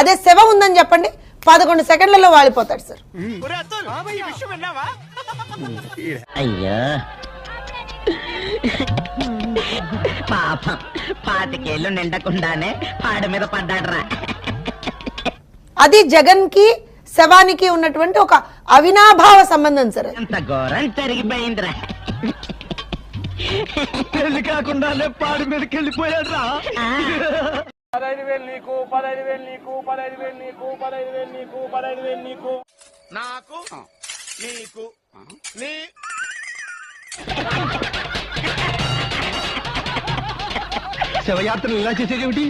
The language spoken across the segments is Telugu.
అదే శవం ఉందని చెప్పండి. పదకొండు సెకండ్లలో వాలిపోతాడు సార్. అయ్యా. పాపం పాతికేళ్ళు నిండకుండానే పాడ మీద పడ్డాడ్రా. అది జగన్కి శవానికి ఉన్నటువంటి ఒక అవినాభావ సంబంధం సార్ అది. ఎంత ఘోరం జరిగిపోయిందిరా. పెళ్ళి కాకుండానే పాడి మీదకి వెళ్ళిపోయాడ్రా పదహైదు వేలు నీకు పదహైదు వేలు నీకు పదహైదు వేలు నీకు పదహైదు వేలు నీకు పదహైదు వేలు నీకు. నాకు నీకు నీ శవయాత్రలు ఇలా చేసేదేమిటి?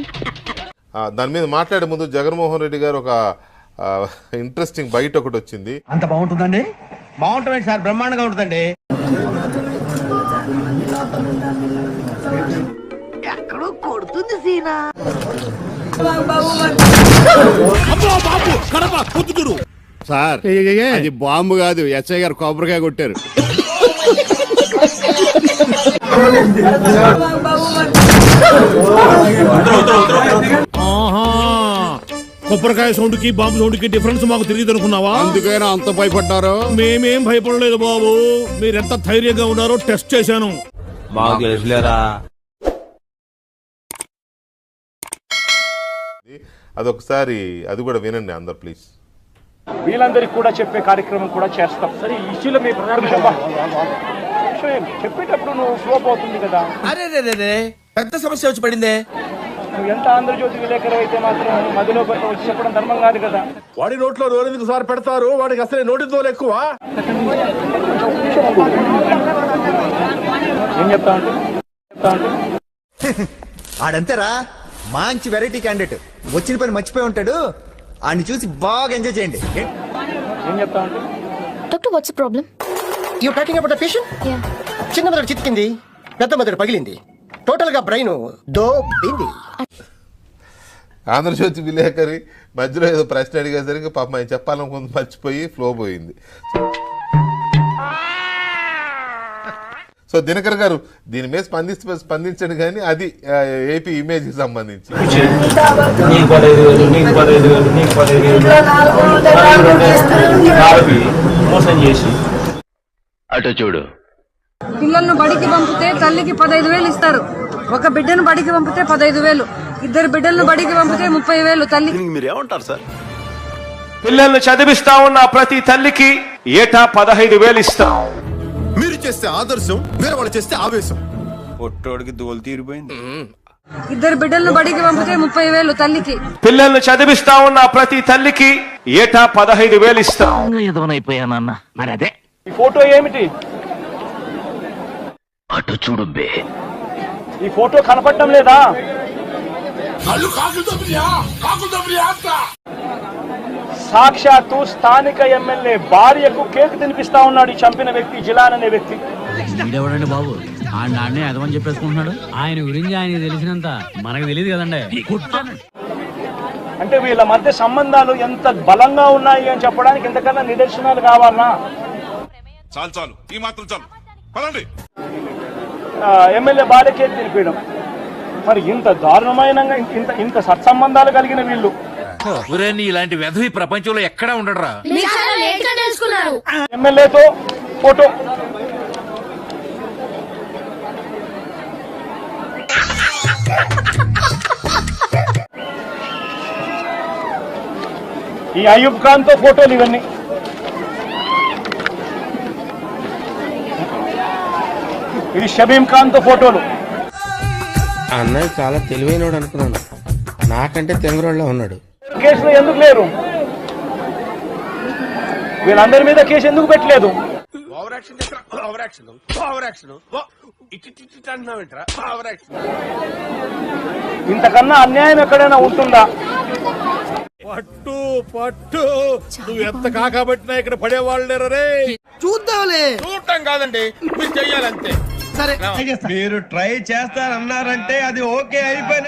ఆ, దాని మీద మాట్లాడే ముందు జగన్మోహన్ రెడ్డి గారు ఒక ఇంట్రెస్టింగ్ బయట ఒకటి వచ్చింది. అంత బాగుంటుందండి? బాగుంటుంది సార్ బ్రహ్మాండంగా ఉంటుందండి. సార్ అది బాంబు కాదు ఎస్ఐ గారు కొబ్బరికాయ కొట్టారు. కొబ్బరికాయ సౌండ్కి బాంబు సౌండ్కి డిఫరెన్స్ మాకు తెలియదు అనుకున్నావా? అందుకైనా అంత భయపడ్డారు? మేమేం భయపడలేదు బాబు. మీరెంత ధైర్యంగా ఉన్నారో టెస్ట్ చేశాను. అదొకసారి అది కూడా వినండి అందరు ప్లీజ్. వీళ్ళందరికీ కూడా చెప్పే కార్యక్రమం కూడా చేస్తాం. సరే ఈ ఇష్యూలో మీ చెప్పేటప్పుడు నువ్వు స్లోప్ అవుతుంది కదా. అరే రే పెద్ద సమస్య వచ్చి పడిందే. నువ్వు ఎంత ఆంధ్రజ్యోతి విలేకరు అయితే మాత్రం మధ్యలో వచ్చి చెప్పడం ధర్మం కాదు కదా. వాడి నోట్లో రోలెందుకు సార్ పెడతారు? వాడికి అసలే నోటి దోలు ఎక్కువ. ఏం చెప్తా ఉంటే చెప్తా ఉంటే ఆడంతేరా? మంచి వెరైటీ క్యాండిడేట్. వచ్చిన పని మర్చిపోయి ఉంటాడు. ఆడిని చూసి బాగా ఎంజాయ్ చేయండి. ఏం? చెప్తా ఉంటే doctor what's problem you talking about patient yeah చిన్న మెదడు చితికింది పెద్ద మెదడు పగిలింది. టోటల్గా బ్రెయిన్ దోబింది. ఆంధ్రజ్యోతి విలేకరి మధ్యలో ఏదో ప్రశ్న అడిగేసరికి పాపం ఆయన చెప్పాలనుకుంది మర్చిపోయి ఫ్లో పోయింది. సో దినకర్ గారు దీని మీద స్పందిస్తే స్పందించండి కానీ అది ఏపీ ఇమేజ్కి సంబంధించి. అటు చూడు. పిల్లలను బడికి పంపితే తల్లికి పదహైదు వేలు ఇస్తారు. ఒక బిడ్డను బడికి పంపితే పదహైదు వేలు. ఇద్దరు బిడ్డలను బడికి పంపితే ముప్పై వేలు తల్లి. పిల్లల్ని చదివిస్తా ఉన్న ప్రతి తల్లికి ఏటా పదహైదు వేలు ఇస్తాం. చేస్తే ఆదర్శం వేరే వాళ్ళు చేస్తే ఆవేశం. పొట్టోడికి దోలు తీరిపోయింది. ఇద్దరు బిడ్డలను బడికి పంపితే ముప్పై వేలు తల్లికి. పిల్లల్ని చదివిస్తా ఉన్న ప్రతి తల్లికి ఏటా పదహైదు వేలు ఇస్తాం. ఎదవనైపోయానన్న మరి అదే. ఈ ఫోటో ఏమిటి? అటు చూడు బే. ఈ ఫోటో కనపడటం లేదా? సాక్షాత్తు స్థానిక ఎమ్మెల్యే భార్యకు కేక్ తినిపిస్తా ఉన్నాడు ఈ చంపిన వ్యక్తి జిలాన్ అనే వ్యక్తి. వీడెవడండి బాబు? ఆ నాన్నే అదమని చెప్పేసుకుంటున్నాడు? ఆయన గురించి ఆయన తెలిసినంత మనకు తెలియదు కదండి. అంటే వీళ్ళ మధ్య సంబంధాలు ఎంత బలంగా ఉన్నాయి అని చెప్పడానికి ఇంతకన్నా నిదర్శనాలు కావాలనా చాలు చాలు. ఈ మాత్రం చాలు. పదండి. ఎమ్మెల్యే భార్య కేక్ తినిపించడం మరి ఇంత దారుణమైన ఇంత ఇంత సత్సంబంధాలు కలిగిన వీళ్ళు. ఇలాంటి వెధవి ప్రపంచంలో ఎక్కడా ఉండడరా. ఎమ్మెల్యేతో ఫోటో. ఈ అయూబ్ ఖాన్తో ఫోటోలు ఇవన్నీ. ఇది షబీం ఖాన్తో ఫోటోలు అన్నయ్య చాలా తెలివైనడు అనుకున్నాను. నాకంటే తెంగరోళ్ళ ఉన్నాడు. కేసులో ఎందుకు లేరు? వీళ్ళందరి మీద కేసు ఎందుకు పెట్టలేదు? Over action over action over action ఇటు ఇటు అంటున్నావేంట్రా ఓవర్ యాక్షన్ ఇంతకన్నా అన్యాయం ఎక్కడైనా ఉంటుందా? పట్టు పట్టు. నువ్వు ఎంత కాకబట్టినా ఇక్కడ పడేవాళ్ళు లేరు రే? చూద్దాంలే. చూడటం కాదండి. మీరు చెయ్యాలంతే. సరే మీరు ట్రై చేస్తారన్నారంటే అది ఓకే అయిపోయిన